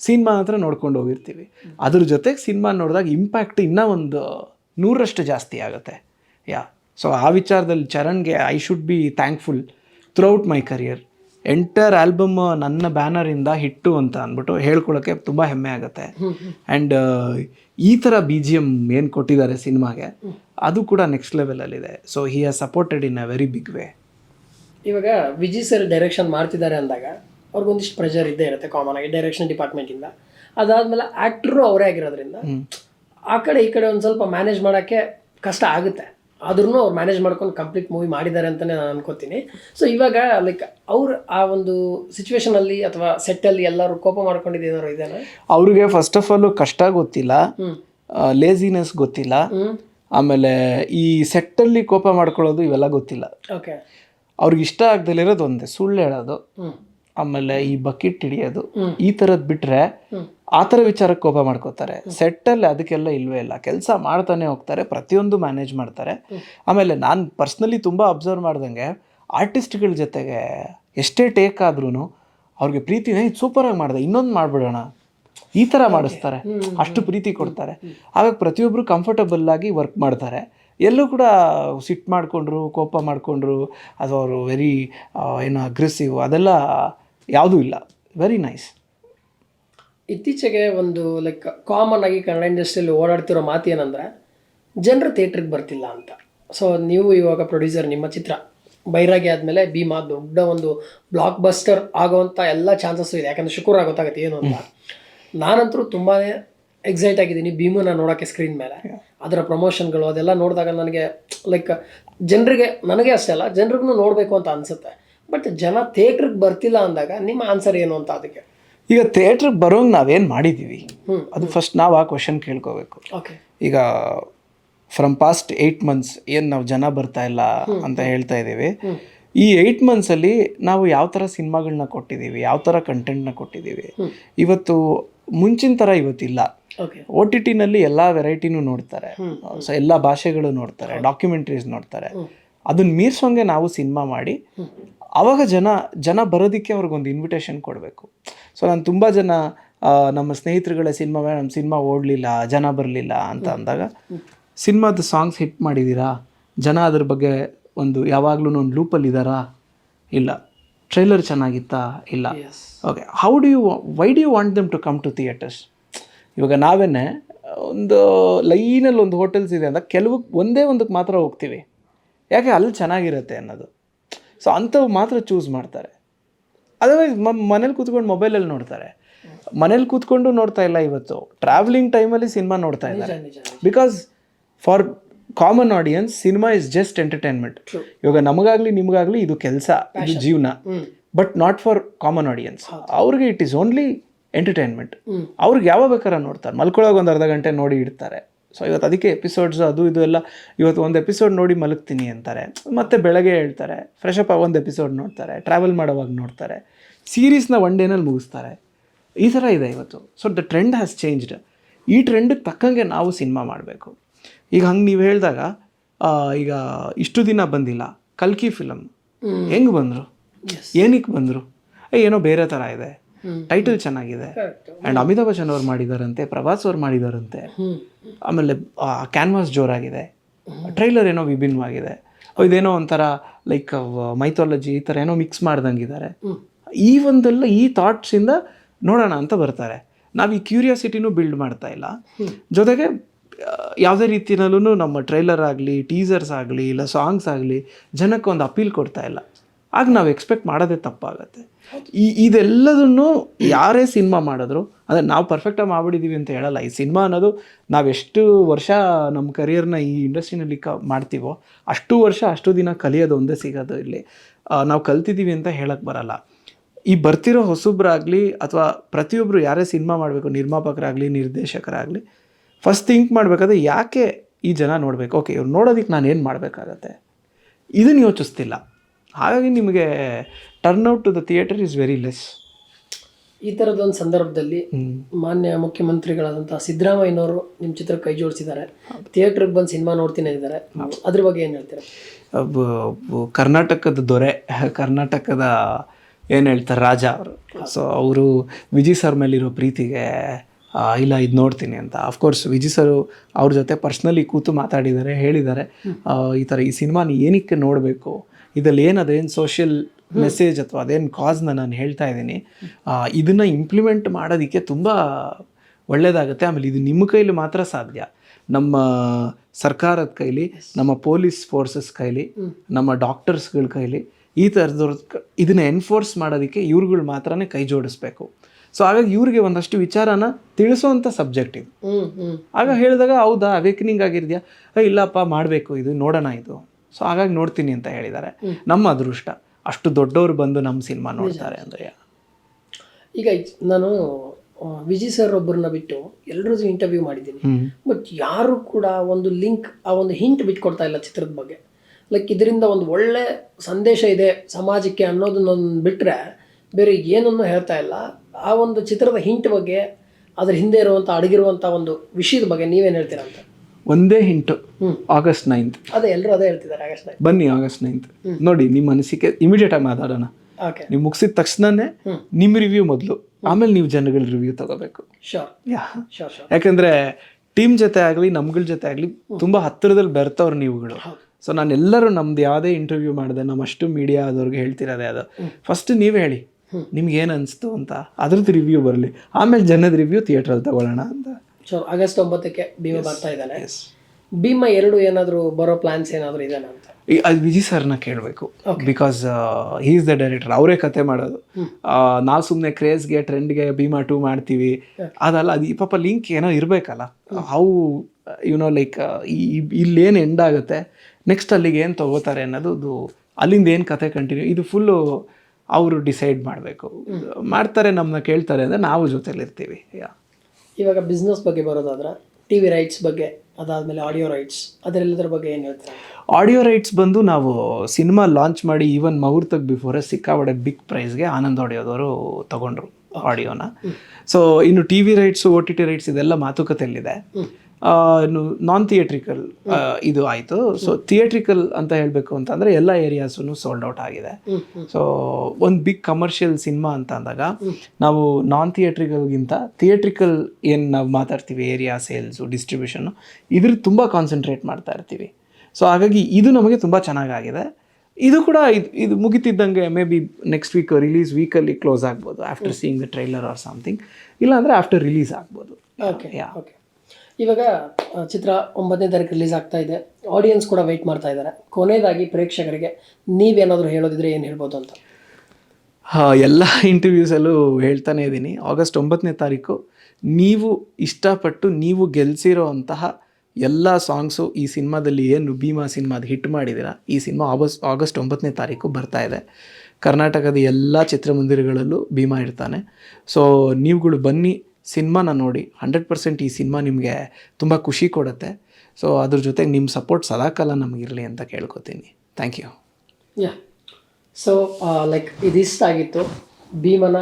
ಸಿನಿಮಾ ಮಾತ್ರ ನೋಡ್ಕೊಂಡು ಹೋಗಿರ್ತೀವಿ. ಅದ್ರ ಜೊತೆಗೆ ಸಿನಿಮಾ ನೋಡಿದಾಗ ಇಂಪ್ಯಾಕ್ಟ್ ಇನ್ನೂ ಒಂದು ನೂರಷ್ಟು ಜಾಸ್ತಿ ಆಗುತ್ತೆ. ಯಾ ಸೊ ಆ ವಿಚಾರದಲ್ಲಿ ಚರಣ್ಗೆ I should be thankful throughout my career entire album ನನ್ನ ಬ್ಯಾನರಿಂದ ಹಿಟ್ಟು ಅಂತ ಅಂದ್ಬಿಟ್ಟು ಹೇಳ್ಕೊಳ್ಳೋಕ್ಕೆ ತುಂಬ ಹೆಮ್ಮೆ ಆಗುತ್ತೆ. ಆ್ಯಂಡ್ ಈ ಥರ ಬಿ ಜಿ ಎಂ ಏನು ಕೊಟ್ಟಿದ್ದಾರೆ ಸಿನಿಮಾಗೆ ಅದು ಕೂಡ next ಲೆವೆಲಲ್ಲಿದೆ so he are supported in a very big way ಇವಾಗ ವಿಜಿ ಸರ್ ಡೈರೆಕ್ಷನ್ ಮಾಡ್ತಿದ್ದಾರೆ ಅಂದಾಗ ಅವ್ರಿಗೊಂದಿಷ್ಟು ಪ್ರೆಷರ್ ಇದ್ದೇ ಇರುತ್ತೆ ಕಾಮನ್ ಆಗಿ ಡೈರೆಕ್ಷನ್ ಡಿಪಾರ್ಟ್ಮೆಂಟಿಂದ ಅದಾದಮೇಲೆ ಆ್ಯಕ್ಟ್ರು ಅವರೇ ಆಗಿರೋದ್ರಿಂದ ಆ ಕಡೆ ಈ ಕಡೆ ಒಂದು ಸ್ವಲ್ಪ ಮ್ಯಾನೇಜ್ ಮಾಡೋಕ್ಕೆ ಕಷ್ಟ ಆಗುತ್ತೆ. ಆದ್ರೂ ಅವ್ರು ಮ್ಯಾನೇಜ್ ಮಾಡ್ಕೊಂಡು ಕಂಪ್ಲೀಟ್ ಮೂವಿ ಮಾಡಿದ್ದಾರೆ ಅಂತಲೇ ನಾನು ಅನ್ಕೋತೀನಿ. ಸೊ ಇವಾಗ ಲೈಕ್ ಅವ್ರು ಆ ಒಂದು ಸಿಚುವೇಶನಲ್ಲಿ ಅಥವಾ ಸೆಟ್ಟಲ್ಲಿ ಎಲ್ಲರೂ ಕೋಪ ಮಾಡ್ಕೊಂಡಿದ್ದು ಇದೆನಾ? ಅವ್ರಿಗೆ ಫಸ್ಟ್ ಆಫ್ ಆಲ್ ಕಷ್ಟ ಗೊತ್ತಿಲ್ಲ. ಲೇಸಿನೆಸ್ ಗೊತ್ತಿಲ್ಲ. ಆಮೇಲೆ ಈ ಸೆಟ್ಟಲ್ಲಿ ಕೋಪ ಮಾಡ್ಕೊಳ್ಳೋದು ಇವೆಲ್ಲ ಗೊತ್ತಿಲ್ಲ. ಓಕೆ ಅವ್ರಿಗೆ ಇಷ್ಟ ಆಗ್ದಲ್ಲಿರೋದು ಒಂದೇ ಸುಳ್ಳು ಹೇಳೋದು. ಆಮೇಲೆ ಈ ಬಕೆಟ್ ಹಿಡಿಯೋದು ಈ ತರದ್ ಬಿಟ್ರೆ ಆ ಥರ ವಿಚಾರಕ್ಕೆ ಕೋಪ ಮಾಡ್ಕೋತಾರೆ. ಸೆಟ್ಟಲ್ಲಿ ಅದಕ್ಕೆಲ್ಲ ಇಲ್ವೇ ಇಲ್ಲ. ಕೆಲಸ ಮಾಡ್ತಾನೆ ಹೋಗ್ತಾರೆ ಪ್ರತಿಯೊಂದು ಮ್ಯಾನೇಜ್ ಮಾಡ್ತಾರೆ. ಆಮೇಲೆ ನಾನು ಪರ್ಸ್ನಲಿ ತುಂಬ ಅಬ್ಸರ್ವ್ ಮಾಡ್ದಂಗೆ ಆರ್ಟಿಸ್ಟ್ಗಳ ಜೊತೆಗೆ ಎಷ್ಟೇ ಟೇಕ್ ಆದ್ರೂ ಅವ್ರಿಗೆ ಪ್ರೀತಿನೇ ಸೂಪರ್ ಆಗಿ ಮಾಡ್ದೆ ಇನ್ನೊಂದು ಮಾಡ್ಬಿಡೋಣ. ಈ ಥರ ಮಾಡಿಸ್ತಾರೆ. ಅಷ್ಟು ಪ್ರೀತಿ ಕೊಡ್ತಾರೆ. ಆವಾಗ ಪ್ರತಿಯೊಬ್ಬರು ಕಂಫರ್ಟಬಲ್ ಆಗಿ ವರ್ಕ್ ಮಾಡ್ತಾರೆ. ಎಲ್ಲೂ ಕೂಡ ಸಿಟ್ಟು ಮಾಡಿಕೊಂಡ್ರು ಕೋಪ ಮಾಡಿಕೊಂಡ್ರು ಅಥವಾ ಅವರು ವೆರಿ ಏನು ಅಗ್ರೆಸಿವ್ ಅದೆಲ್ಲ ಯಾವುದೂ ಇಲ್ಲ. ವೆರಿ ನೈಸ್ ಇತ್ತೀಚೆಗೆ ಒಂದು ಲೈಕ್ ಕಾಮನ್ ಆಗಿ ಕನ್ನಡ ಇಂಡಸ್ಟ್ರಿಯಲ್ಲಿ ಓಡಾಡ್ತಿರೋ ಮಾತು ಏನಂದ್ರೆ ಜನರು ಥಿಯೇಟ್ರಿಗೆ ಬರ್ತಿಲ್ಲ ಅಂತ. ಸೊ ನೀವು ಇವಾಗ ಪ್ರೊಡ್ಯೂಸರ್ ನಿಮ್ಮ ಚಿತ್ರ ಬೈರಾಗಿ ಆದಮೇಲೆ ಭೀಮಾ ದೊಡ್ಡ ಒಂದು ಬ್ಲಾಕ್ ಬಸ್ಟರ್ ಆಗುವಂಥ ಎಲ್ಲ ಚಾನ್ಸಸ್ಸು ಇದೆ. ಯಾಕಂದ್ರೆ ಶುಕ್ರವಾರ ಗೊತ್ತಾಗುತ್ತೆ ಏನು ಅಂತ. ನಾನಂತರೂ ತುಂಬಾ ಎಕ್ಸೈಟ್ ಆಗಿದ್ದೀನಿ ಭೀಮನ ನೋಡೋಕ್ಕೆ ಸ್ಕ್ರೀನ್ ಮೇಲೆ. ಅದರ ಪ್ರಮೋಷನ್ಗಳು ಅದೆಲ್ಲ ನೋಡಿದಾಗ ನನಗೆ ಲೈಕ್ ಜನರಿಗೆ ನನಗೆ ಅಷ್ಟೇ ಅಲ್ಲ ಜನರಿಗೂ ನೋಡಬೇಕು ಅಂತ ಅನಿಸುತ್ತೆ. ಬಟ್ ಜನ ಥಿಯೇಟ್ರಿಗೆ ಬರ್ತಿಲ್ಲ ಅಂದಾಗ ನಿಮ್ಮ ಆನ್ಸರ್ ಏನು ಅಂತ ಅದಕ್ಕೆ? ಈಗ ಥಿಯೇಟ್ರಿಗೆ ಬರೋಂಗೆ ನಾವೇನು ಮಾಡಿದ್ದೀವಿ. ಅದು ಫಸ್ಟ್ ನಾವು ಆ ಕ್ವಶನ್ ಕೇಳ್ಕೋಬೇಕು. ಓಕೆ ಈಗ ಫ್ರಮ್ ಪಾಸ್ಟ್ ಏಯ್ಟ್ ಮಂತ್ಸ್ ಏನು ನಾವು ಜನ ಬರ್ತಾ ಇಲ್ಲ ಅಂತ ಹೇಳ್ತಾ ಇದ್ದೀವಿ. ಈ ಏಯ್ಟ್ ಮಂತ್ಸಲ್ಲಿ ನಾವು ಯಾವ ಥರ ಸಿನಿಮಾಗಳನ್ನ ಕೊಟ್ಟಿದ್ದೀವಿ ಯಾವ ಥರ ಕಂಟೆಂಟ್ನ ಕೊಟ್ಟಿದ್ದೀವಿ? ಇವತ್ತು ಮುಂಚಿನ ಥರ ಇವತ್ತಿಲ್ಲ. ಓ ಟಿ ಟಿನಲ್ಲಿ ಎಲ್ಲ ವೆರೈಟಿನೂ ನೋಡ್ತಾರೆ. ಸೊ ಎಲ್ಲ ಭಾಷೆಗಳು ನೋಡ್ತಾರೆ ಡಾಕ್ಯುಮೆಂಟ್ರೀಸ್ ನೋಡ್ತಾರೆ. ಅದನ್ನ ಮೀರ್ಸೋಂಗೆ ನಾವು ಸಿನಿಮಾ ಮಾಡಿ ಅವಾಗ ಜನ ಜನ ಬರೋದಕ್ಕೆ ಅವ್ರಿಗೊಂದು ಇನ್ವಿಟೇಷನ್ ಕೊಡಬೇಕು. ಸೊ ನಾನು ತುಂಬ ಜನ ನಮ್ಮ ಸ್ನೇಹಿತರುಗಳ ಸಿನಿಮಾ ನಮ್ಮ ಸಿನಿಮಾ ಓಡಲಿಲ್ಲ ಜನ ಬರಲಿಲ್ಲ ಅಂತ ಅಂದಾಗ ಸಿನಿಮಾದ ಸಾಂಗ್ಸ್ ಹಿಟ್ ಮಾಡಿದ್ದೀರಾ ಜನ ಅದ್ರ ಬಗ್ಗೆ ಒಂದು ಯಾವಾಗಲೂ ಒಂದು ಲೂಪಲ್ಲಿ ಇದ್ದಾರಾ? ಇಲ್ಲ. ಟ್ರೈಲರ್ ಚೆನ್ನಾಗಿತ್ತಾ? ಇಲ್ಲ. Okay how do you why do you want them to come to theatres ಇವಾಗ ನಾವೇನೆ ಒಂದು ಲೈನಲ್ಲಿ ಒಂದು ಹೋಟೆಲ್ಸ್ ಇದೆ ಅಂದಾಗ ಕೆಲವು ಒಂದೇ ಒಂದಕ್ಕೆ ಮಾತ್ರ ಹೋಗ್ತೀವಿ. ಯಾಕೆ? ಅಲ್ಲಿ ಚೆನ್ನಾಗಿರುತ್ತೆ ಅನ್ನೋದು. ಸೊ ಅಂಥವು ಮಾತ್ರ ಚೂಸ್ ಮಾಡ್ತಾರೆ. ಅದರ್ವೈಸ್ ಮನೇಲಿ ಕೂತ್ಕೊಂಡು ಮೊಬೈಲಲ್ಲಿ ನೋಡ್ತಾರೆ. ಮನೇಲಿ ಕೂತ್ಕೊಂಡು ನೋಡ್ತಾ ಇಲ್ಲ ಇವತ್ತು. ಟ್ರಾವೆಲಿಂಗ್ ಟೈಮಲ್ಲಿ ಸಿನಿಮಾ ನೋಡ್ತಾ ಇದ್ದಾರೆ. Because for common audience cinema is just entertainment ಇವಾಗ ನಮಗಾಗಲಿ ನಿಮಗಾಗ್ಲಿ ಇದು ಕೆಲಸ ಇದು ಜೀವನ. But not for common audience ಅವ್ರಿಗೆ ಇಟ್ ಈಸ್ ಓನ್ಲಿ ಎಂಟರ್ಟೈನ್ಮೆಂಟ್ ಅವ್ರಿಗೆ ಯಾವಾಗ ಬೇಕಾರ ನೋಡ್ತಾರೆ. ಮಲ್ಕೊಳ್ಳೋಕೆ ಒಂದು ಅರ್ಧ ಗಂಟೆ ನೋಡಿ ಇಡ್ತಾರೆ. ಸೊ ಇವತ್ತು ಅದಕ್ಕೆ ಎಪಿಸೋಡ್ಸ್ ಅದು ಇದು ಎಲ್ಲ ಇವತ್ತು ಒಂದು ಎಪಿಸೋಡ್ ನೋಡಿ ಮಲಗ್ತೀನಿ ಅಂತಾರೆ. ಮತ್ತೆ ಬೆಳಗ್ಗೆ ಹೇಳ್ತಾರೆ ಫ್ರೆಶ್ ಅಪ್ ಒಂದು ಎಪಿಸೋಡ್ ನೋಡ್ತಾರೆ ಟ್ರಾವೆಲ್ ಮಾಡೋವಾಗ ನೋಡ್ತಾರೆ ಸೀರೀಸ್ನ ಒನ್ ಡೇನಲ್ಲಿ ಮುಗಿಸ್ತಾರೆ. ಈ ಥರ ಇದೆ ಇವತ್ತು. So the trend has changed ಈ ಟ್ರೆಂಡಿಗೆ ತಕ್ಕಂಗೆ ನಾವು ಸಿನಿಮಾ ಮಾಡಬೇಕು. ಈಗ ಹಂಗೆ ನೀವು ಹೇಳಿದಾಗ ಈಗ ಇಷ್ಟು ದಿನ ಬಂದಿಲ್ಲ ಕಲ್ಕಿ ಫಿಲಮ್ ಹೆಂಗೆ ಬಂದರು? ಏನಕ್ಕೆ ಬಂದರು? ಏನೋ ಬೇರೆ ಥರ ಇದೆ. ಟೈಟಲ್ ಚೆನ್ನಾಗಿದೆ. ಅಂಡ್ ಅಮಿತಾಬ್ ಬಚ್ಚನ್ ಅವ್ರು ಮಾಡಿದಾರಂತೆ ಪ್ರಭಾಸ್ ಅವ್ರು ಮಾಡಿದಾರಂತೆ. ಆಮೇಲೆ ಕ್ಯಾನ್ವಾಸ್ ಜೋರಾಗಿದೆ. ಟ್ರೈಲರ್ ಏನೋ ವಿಭಿನ್ನವಾಗಿದೆ. ಇದೇನೋ ಒಂಥರ ಲೈಕ್ ಮೈಥಾಲಜಿ ಈ ಥರ ಏನೋ ಮಿಕ್ಸ್ ಮಾಡ್ದಂಗಿದ್ದಾರೆ. ಈ ಒಂದೆಲ್ಲ ಈ ಥಾಟ್ಸಿಂದ ನೋಡೋಣ ಅಂತ ಬರ್ತಾರೆ. ನಾವು ಈ ಕ್ಯೂರಿಯಾಸಿಟಿನೂ ಬಿಲ್ಡ್ ಮಾಡ್ತಾ ಇಲ್ಲ. ಜೊತೆಗೆ ಯಾವುದೇ ರೀತಿಯಲ್ಲೂ ನಮ್ಮ ಟ್ರೈಲರ್ ಆಗಲಿ ಟೀಸರ್ಸ್ ಆಗಲಿ ಇಲ್ಲ ಸಾಂಗ್ಸ್ ಆಗಲಿ ಜನಕ್ಕೆ ಒಂದು ಅಪೀಲ್ ಕೊಡ್ತಾ ಇಲ್ಲ. ಆಗ ನಾವು ಎಕ್ಸ್ಪೆಕ್ಟ್ ಮಾಡೋದೇ ತಪ್ಪಾಗತ್ತೆ. ಈ, ಇದೆಲ್ಲದನ್ನು ಯಾರೇ ಸಿನಿಮಾ ಮಾಡಿದ್ರು ಅಂದರೆ ನಾವು ಪರ್ಫೆಕ್ಟಾಗಿ ಮಾಡ್ಬಿಟ್ಟಿದ್ದೀವಿ ಅಂತ ಹೇಳಲ್ಲ. ಈ ಸಿನಿಮಾ ಅನ್ನೋದು ನಾವೆಷ್ಟು ವರ್ಷ ನಮ್ಮ ಕರಿಯರ್ನ ಈ ಇಂಡಸ್ಟ್ರಿನಲ್ಲಿ ಕ, ಮಾಡ್ತೀವೋ, ಅಷ್ಟು ವರ್ಷ ಅಷ್ಟು ದಿನ ಕಲಿಯೋದು ಒಂದೇ ಸಿಗೋದು ಇಲ್ಲಿ. ನಾವು ಕಲ್ತಿದ್ದೀವಿ ಅಂತ ಹೇಳಕ್ಕೆ ಬರಲ್ಲ. ಈ ಬರ್ತಿರೋ ಹೊಸಬ್ರಾಗಲಿ ಅಥವಾ ಪ್ರತಿಯೊಬ್ಬರು ಯಾರೇ ಸಿನಿಮಾ ಮಾಡಬೇಕು, ನಿರ್ಮಾಪಕರಾಗಲಿ, ನಿರ್ದೇಶಕರಾಗಲಿ ಫಸ್ಟ್ ಥಿಂಕ್ ಮಾಡಬೇಕಾದ್ರೆ ಯಾಕೆ ಈ ಜನ ನೋಡಬೇಕು? ಓಕೆ ಇವ್ರು ನೋಡೋದಕ್ಕೆ ನಾನು ಏನು ಮಾಡಬೇಕಾಗತ್ತೆ? ಇದನ್ನು ಯೋಚಿಸ್ತಿಲ್ಲ. ಹಾಗಾಗಿ ನಿಮಗೆ turn out to the theatre is very less ಈ ಥರದೊಂದು ಸಂದರ್ಭದಲ್ಲಿ ಮಾನ್ಯ ಮುಖ್ಯಮಂತ್ರಿಗಳಾದಂಥ ಸಿದ್ದರಾಮಯ್ಯನವರು ನಿಮ್ಮ ಚಿತ್ರ ಕೈ ಜೋಡಿಸಿದ್ದಾರೆ. ಥಿಯೇಟ್ರಿಗೆ ಬಂದು ಸಿನಿಮಾ ನೋಡ್ತೀನಿ ಇದ್ದಾರೆ ಅದ್ರ ಬಗ್ಗೆ ಏನು ಹೇಳ್ತಾರೆ? ಕರ್ನಾಟಕದ ದೊರೆ ಕರ್ನಾಟಕದ ಏನು ಹೇಳ್ತಾರೆ ರಾಜ ಅವರು. ಸೊ ಅವರು ವಿಜಿ ಸರ್ ಮೇಲಿರೋ ಪ್ರೀತಿಗೆ ಇಲ್ಲ ಇದು ನೋಡ್ತೀನಿ ಅಂತ. ಅಫ್ಕೋರ್ಸ್ ವಿಜಿ ಸರ್ ಅವ್ರ ಜೊತೆ ಪರ್ಸ್ನಲಿ ಕೂತು ಮಾತಾಡಿದ್ದಾರೆ ಹೇಳಿದ್ದಾರೆ. ಈ ಥರ ಈ ಸಿನಿಮಾನ ಏನಕ್ಕೆ ನೋಡಬೇಕು? ಇದ್ರಲ್ಲಿ ಏನು ಅದೇನು ಸೋಷಿಯಲ್ ಮೆಸೇಜ್ ಅಥವಾ ಅದೇನು ಕಾಸ್ನ ನಾನು ಹೇಳ್ತಾ ಇದ್ದೀನಿ ಇದನ್ನು ಇಂಪ್ಲಿಮೆಂಟ್ ಮಾಡೋದಕ್ಕೆ ತುಂಬ ಒಳ್ಳೆಯದಾಗುತ್ತೆ ಆಮೇಲೆ ಇದು ನಿಮ್ಮ ಕೈಲಿ ಮಾತ್ರ ಸಾಧ್ಯ. ನಮ್ಮ ಸರ್ಕಾರದ ಕೈಲಿ ನಮ್ಮ ಪೊಲೀಸ್ ಫೋರ್ಸಸ್ ಕೈಲಿ ನಮ್ಮ ಡಾಕ್ಟರ್ಸ್ಗಳ ಕೈಲಿ ಈ ಥರದವ್ರ ಇದನ್ನ ಎನ್ಫೋರ್ಸ್ ಮಾಡೋದಕ್ಕೆ ಇವ್ರುಗಳು ಮಾತ್ರನೇ ಕೈ ಜೋಡಿಸ್ಬೇಕು. ಸೊ ಹಾಗಾಗಿ ಇವ್ರಿಗೆ ಒಂದಷ್ಟು ವಿಚಾರನ ತಿಳಿಸುವಂಥ ಸಬ್ಜೆಕ್ಟ್ ಇದು. ಆಗ ಹೇಳಿದಾಗ ಹೌದಾ ಅವೇಕನಿಂಗ್ ಆಗಿದೆಯಾ ಇಲ್ಲಪ್ಪ ಮಾಡಬೇಕು ಇದು ನೋಡೋಣ ಇದು. ಸೊ ಹಾಗಾಗಿ ನೋಡ್ತೀನಿ ಅಂತ ಹೇಳಿದ್ದಾರೆ. ನಮ್ಮ ಅದೃಷ್ಟ ಅಷ್ಟು ದೊಡ್ಡವರು ಬಂದು ನಮ್ಮ ಸಿನಿಮಾ ನೋಡ್ತಾರೆ ಅಂದರೆ ಈಗ ನಾನು ವಿಜಿ ವಿಜಯ್ ಸರ್ ಒಬ್ಬರನ್ನ ಬಿಟ್ಟು ಎಲ್ಲರೂ ಇಂಟರ್ವ್ಯೂ ಮಾಡಿದ್ದೀನಿ. ಬಟ್ ಯಾರು ಕೂಡ ಒಂದು ಲಿಂಕ್ ಆ ಒಂದು ಹಿಂಟ್ ಬಿಟ್ಕೊಡ್ತಾ ಇಲ್ಲ ಚಿತ್ರದ ಬಗ್ಗೆ. ಲೈಕ್ ಇದರಿಂದ ಒಂದು ಒಳ್ಳೆ ಸಂದೇಶ ಇದೆ ಸಮಾಜಕ್ಕೆ ಅನ್ನೋದನ್ನೊಂದು ಬಿಟ್ಟರೆ ಬೇರೆ ಏನನ್ನು ಹೇಳ್ತಾ ಇಲ್ಲ. ಆ ಒಂದು ಚಿತ್ರದ ಹಿಂಟ್ ಬಗ್ಗೆ ಅದ್ರ ಹಿಂದೆ ಇರುವಂಥ ಅಡಗಿರುವಂಥ ಒಂದು ವಿಷಯದ ಬಗ್ಗೆ ನೀವೇನು ಹೇಳ್ತೀರಾ ಅಂತ? ಒಂದೇ ಹಿಂಟು ಆಗಸ್ಟ್ ನೈನ್ತ್ ಅದೇ ಎಲ್ಲರೂ ಅದೇ ಹೇಳ್ತಿದ್ದಾರೆ ಆಗಸ್ಟ್ ಬನ್ನಿ ಆಗಸ್ಟ್ ನೈನ್ತ್ ನೋಡಿ ನಿಮ್ಮ ಅನಿಸಿಕೆ ಇಮಿಡಿಯೇಟ್ ಆಗಿ ಮಾತಾಡೋಣ. ಓಕೆ ನೀವು ಮುಗಿಸಿದ ತಕ್ಷಣನೇ ನಿಮ್ಮ ರಿವ್ಯೂ ಮೊದಲು. ಆಮೇಲೆ ನೀವು ಜನಗಳ ರಿವ್ಯೂ ತಗೋಬೇಕು. ಯಾಕಂದ್ರೆ ಟೀಮ್ ಜೊತೆ ಆಗಲಿ ನಮ್ಗಳ ಜೊತೆ ಆಗಲಿ ತುಂಬಾ ಹತ್ತಿರದಲ್ಲಿ ಬೆರ್ತವ್ರು ನೀವುಗಳು. ಸೊ ನಾನು ಎಲ್ಲರೂ ನಮ್ದು ಯಾವುದೇ ಇಂಟರ್ವ್ಯೂ ಮಾಡಿದೆ ನಮ್ಮ ಅಷ್ಟು ಮೀಡಿಯಾ ಆದವ್ರಿಗೆ ಹೇಳ್ತಿರೋದೇ ಅದು. ಫಸ್ಟ್ ನೀವೇ ಹೇಳಿ. ನಿಮ್ಗೆ ಏನು ಅನಿಸ್ತು ಅಂತ. ಅದ್ರದ್ದು ರಿವ್ಯೂ ಬರಲಿ. ಆಮೇಲೆ ಜನದ ರಿವ್ಯೂ ಥಿಯೇಟ್ರಲ್ಲಿ ತಗೊಳ್ಳೋಣ ಅಂತ. ಶೋರ್ ಆಗಸ್ಟ್ ಒಂಬತ್ತಕ್ಕೆ ಭೀಮ ಬರ್ತಾ ಇದ್ದಾನೆ ಭೀಮ ಎರಡು ಏನಾದರೂ ಬರೋ ಪ್ಲಾನ್ಸ್ ಏನಾದರೂ ಇದೆ ಅಂತ? ಅದು ವಿಜಿ ಸರ್ನ ಕೇಳಬೇಕು. Because he is the director ಅವರೇ ಕತೆ ಮಾಡೋದು. ನಾವು ಸುಮ್ಮನೆ ಕ್ರೇಜ್ಗೆ ಟ್ರೆಂಡ್ಗೆ ಭೀಮಾ ಟೂ ಮಾಡ್ತೀವಿ. ಅದಲ್ಲ ಅದು ಈ ಪಾಪ ಲಿಂಕ್ ಏನೋ ಇರಬೇಕಲ್ಲ. ಹೌ ಯುನೋ ಲೈಕ್ ಇಲ್ಲೇನು ಎಂಡ್ ಆಗುತ್ತೆ? ನೆಕ್ಸ್ಟ್ ಅಲ್ಲಿಗೆ ಏನು ತಗೋತಾರೆ ಅನ್ನೋದು ಅದು ಅಲ್ಲಿಂದ ಏನು ಕತೆ ಕಂಟಿನ್ಯೂ ಇದು ಫುಲ್ಲು ಅವರು ಡಿಸೈಡ್ ಮಾಡಬೇಕು. ಮಾಡ್ತಾರೆ ನಮ್ಮನ್ನ ಕೇಳ್ತಾರೆ ಅಂದರೆ ನಾವು ಜೊತೆಲಿರ್ತೀವಿ. ಯಾ ಇವಾಗ ಬಿಸ್ನೆಸ್ ಬಗ್ಗೆ ಬರೋದಾದ್ರೆ ಟಿ ವಿ ರೈಟ್ಸ್ ಬಗ್ಗೆ ಅದಾದಮೇಲೆ ಆಡಿಯೋ ರೈಟ್ಸ್ ಅದರೆಲ್ಲದರ ಬಗ್ಗೆ ಏನು ಹೇಳ್ತಾರೆ? ಆಡಿಯೋ ರೈಟ್ಸ್ ಬಂದು ನಾವು ಸಿನಿಮಾ ಲಾಂಚ್ ಮಾಡಿ ಈವನ್ ಮುಹೂರ್ತಕ್ಕೆ ಬಿಫೋರೆ ಸಿಕ್ಕಾಪಡೆ ಬಿಗ್ ಪ್ರೈಸ್ಗೆ ಆನಂದ್ ಆಡಿಯೋದವರು ತಗೊಂಡ್ರು ಆಡಿಯೋನ ಸೊ ಇನ್ನು T V rights O T T rights ಇದೆಲ್ಲ ಮಾತುಕತೆಯಲ್ಲಿದೆ. ನಾನ್ ಥಿಯೇಟ್ರಿಕಲ್ ಇದು ಆಯಿತು. ಸೊ ಥಿಯೇಟ್ರಿಕಲ್ ಅಂತ ಹೇಳಬೇಕು ಅಂತಂದರೆ ಎಲ್ಲ ಏರಿಯಾಸೂ ಸೋಲ್ಡ್ ಔಟ್ ಆಗಿದೆ. ಸೊ ಒಂದು ಬಿಗ್ ಕಮರ್ಷಿಯಲ್ ಸಿನಿಮಾ ಅಂತ ಅಂದಾಗ ನಾವು ನಾನ್ ಥಿಯೇಟ್ರಿಕಲ್ಗಿಂತ ಥಿಯೇಟ್ರಿಕಲ್ ಏನು ನಾವು ಮಾತಾಡ್ತೀವಿ ಏರಿಯಾ ಸೇಲ್ಸು ಡಿಸ್ಟ್ರಿಬ್ಯೂಷನ್ನು ಇದ್ರ ತುಂಬ ಕಾನ್ಸಂಟ್ರೇಟ್ ಮಾಡ್ತಾ ಇರ್ತೀವಿ. ಸೊ ಹಾಗಾಗಿ ಇದು ನಮಗೆ ತುಂಬ ಚೆನ್ನಾಗಾಗಿದೆ. ಇದು ಕೂಡ ಇದು ಇದು ಮುಗಿತಿದ್ದಂಗೆ may be next week release ವೀಕಲ್ಲಿ ಕ್ಲೋಸ್ ಆಗ್ಬೋದು after seeing the trailer or something ಇಲ್ಲಾಂದರೆ ಆಫ್ಟರ್ ರಿಲೀಸ್ ಆಗ್ಬೋದು. ಓಕೆ ಯಾ ಓಕೆ ಇವಾಗ ಚಿತ್ರ ಒಂಬತ್ತನೇ ತಾರೀಕು ರಿಲೀಸ್ ಆಗ್ತಾ ಇದೆ. ಆಡಿಯನ್ಸ್ ಕೂಡ ವೆಯ್ಟ್ ಮಾಡ್ತಾ ಇದ್ದಾರೆ. ಕೊನೆಯದಾಗಿ ಪ್ರೇಕ್ಷಕರಿಗೆ ನೀವೇನಾದರೂ ಹೇಳೋದಿದ್ರೆ ಏನು ಹೇಳ್ಬೋದು ಅಂತ? ಎಲ್ಲ ಇಂಟರ್ವ್ಯೂಸಲ್ಲೂ ಹೇಳ್ತಾನೆ ಇದ್ದೀನಿ. ಆಗಸ್ಟ್ ಒಂಬತ್ತನೇ ತಾರೀಕು ನೀವು ಇಷ್ಟಪಟ್ಟು ನೀವು ಗೆಲ್ಸಿರೋ ಅಂತಹ ಎಲ್ಲ ಸಾಂಗ್ಸು ಈ ಸಿನಿಮಾದಲ್ಲಿ ಏನು ಭೀಮಾ ಸಿನಿಮಾದ ಹಿಟ್ ಮಾಡಿದ್ದೀರಾ, ಈ ಸಿನಿಮಾ ಆಗಸ್ಟ್ ಆಗಸ್ಟ್ ಒಂಬತ್ತನೇ ತಾರೀಕು ಬರ್ತಾ ಇದೆ. ಕರ್ನಾಟಕದ ಎಲ್ಲ ಚಿತ್ರಮಂದಿರಗಳಲ್ಲೂ ಭೀಮಾ ಇರ್ತಾನೆ. ಸೊ ನೀವುಗಳು ಬನ್ನಿ ಸಿನಿಮಾನ ನೋಡಿ ಹಂಡ್ರೆಡ್ ಪರ್ಸೆಂಟ್ ಈ ಸಿನಿಮಾ ನಿಮಗೆ ತುಂಬ ಖುಷಿ ಕೊಡುತ್ತೆ. ಸೊ ಅದ್ರ ಜೊತೆಗೆ ನಿಮ್ಮ ಸಪೋರ್ಟ್ ಸದಾಕಾಲ ನಮಗಿರಲಿ ಅಂತ ಕೇಳ್ಕೊತೀನಿ. Thank you yeah so like ಇದಿಷ್ಟ ಆಗಿತ್ತು. ಭೀಮನ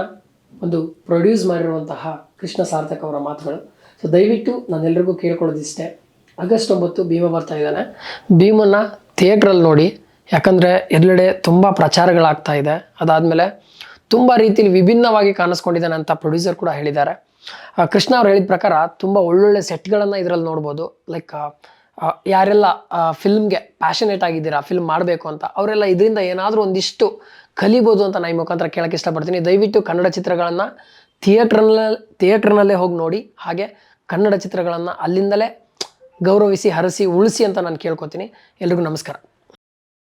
ಒಂದು ಪ್ರೊಡ್ಯೂಸ್ ಮಾಡಿರುವಂತಹ ಕೃಷ್ಣ ಸಾರ್ಥಕ್ ಅವರ ಮಾತುಗಳು. ಸೊ ದಯವಿಟ್ಟು ನಾನೆಲ್ಲರಿಗೂ ಕೇಳ್ಕೊಳ್ಳೋದಿಷ್ಟೇ. ಆಗಸ್ಟ್ ಒಂಬತ್ತು ಭೀಮ ಬರ್ತಾ ಇದ್ದಾನೆ. ಭೀಮನ್ನ ಥಿಯೇಟ್ರಲ್ಲಿ ನೋಡಿ, ಯಾಕಂದರೆ ಎಲ್ಲೆಡೆ ತುಂಬ ಪ್ರಚಾರಗಳಾಗ್ತಾ ಇದೆ. ಅದಾದಮೇಲೆ ತುಂಬ ರೀತಿಯಲ್ಲಿ ವಿಭಿನ್ನವಾಗಿ ಕಾಣಿಸ್ಕೊಂಡಿದ್ದಾನೆ ಅಂತ ಪ್ರೊಡ್ಯೂಸರ್ ಕೂಡ ಹೇಳಿದ್ದಾರೆ. ಕೃಷ್ಣ ಅವ್ರು ಹೇಳಿದ ಪ್ರಕಾರ ತುಂಬ ಒಳ್ಳೊಳ್ಳೆ ಸೆಟ್ಗಳನ್ನು ಇದರಲ್ಲಿ ನೋಡ್ಬೋದು. ಲೈಕ್ ಯಾರೆಲ್ಲ ಫಿಲ್ಮ್ಗೆ ಪ್ಯಾಷನೇಟ್ ಆಗಿದ್ದೀರಾ ಫಿಲ್ಮ್ ಮಾಡಬೇಕು ಅಂತ, ಅವರೆಲ್ಲ ಇದರಿಂದ ಏನಾದರೂ ಒಂದಿಷ್ಟು ಕಲಿಬೋದು ಅಂತ ನಾನು ಈ ಮುಖಾಂತರ ಕೇಳಕ್ಕೆ ಇಷ್ಟಪಡ್ತೀನಿ. ದಯವಿಟ್ಟು ಕನ್ನಡ ಚಿತ್ರಗಳನ್ನು ಥಿಯೇಟ್ರ್ನಲ್ಲಿ ಥಿಯೇಟ್ರ್ನಲ್ಲೇ ಹೋಗಿ ನೋಡಿ, ಹಾಗೆ ಕನ್ನಡ ಚಿತ್ರಗಳನ್ನು ಅಲ್ಲಿಂದಲೇ ಗೌರವಿಸಿ, ಹರಸಿ, ಉಳಿಸಿ ಅಂತ ನಾನು ಕೇಳ್ಕೊತೀನಿ. ಎಲ್ರಿಗೂ ನಮಸ್ಕಾರ.